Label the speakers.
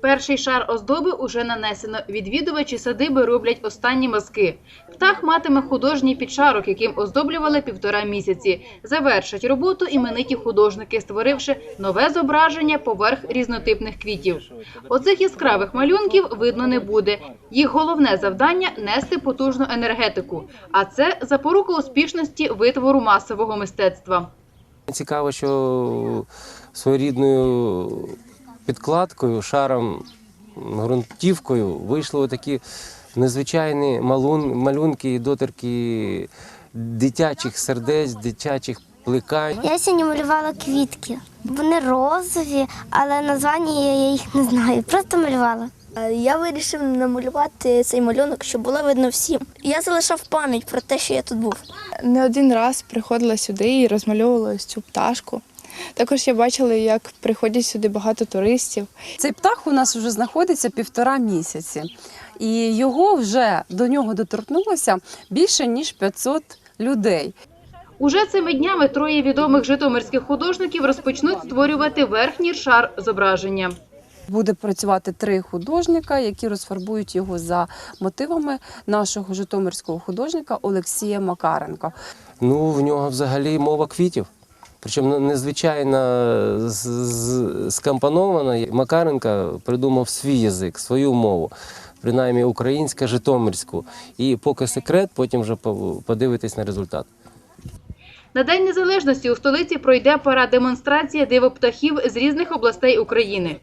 Speaker 1: Перший шар оздоби уже нанесено. Відвідувачі садиби роблять останні мазки. Птах матиме художній підшарок, яким оздоблювали півтора місяці. Завершать роботу імениті художники, створивши нове зображення поверх різнотипних квітів. Оцих яскравих малюнків видно не буде. Їх головне завдання нести потужну енергетику. А це запорука успішності витвору масового мистецтва.
Speaker 2: Цікаво, що своєрідною підкладкою, шаром, ґрунтівкою вийшли такі незвичайні малун, малюнки і доторки дитячих сердець, дитячих плекань.
Speaker 3: Я сьогодні малювала квітки. Вони розові, але названня я їх не знаю. Просто малювала.
Speaker 4: Е, Я вирішив намалювати цей малюнок, щоб було видно всім. Я залишав пам'ять про те, що я тут був.
Speaker 5: Не один раз приходила сюди і розмальовувала ось цю пташку. Також я бачила, як приходять сюди багато туристів.
Speaker 6: Цей птах у нас вже знаходиться півтора місяці, і його вже до нього доторкнулося більше ніж 500 людей.
Speaker 1: Уже цими днями троє відомих житомирських художників розпочнуть створювати верхній шар зображення.
Speaker 6: Буде працювати три художника, які розфарбують його за мотивами нашого житомирського художника Олексія Макаренка.
Speaker 2: Ну, в нього взагалі мова квітів. Причому незвичайно скомпонована. Макаренко придумав свій язик, свою мову, принаймні українська, житомирську. І поки секрет, потім вже подивитись на результат.
Speaker 1: На День Незалежності у столиці пройде пара демонстрація диво птахів з різних областей України.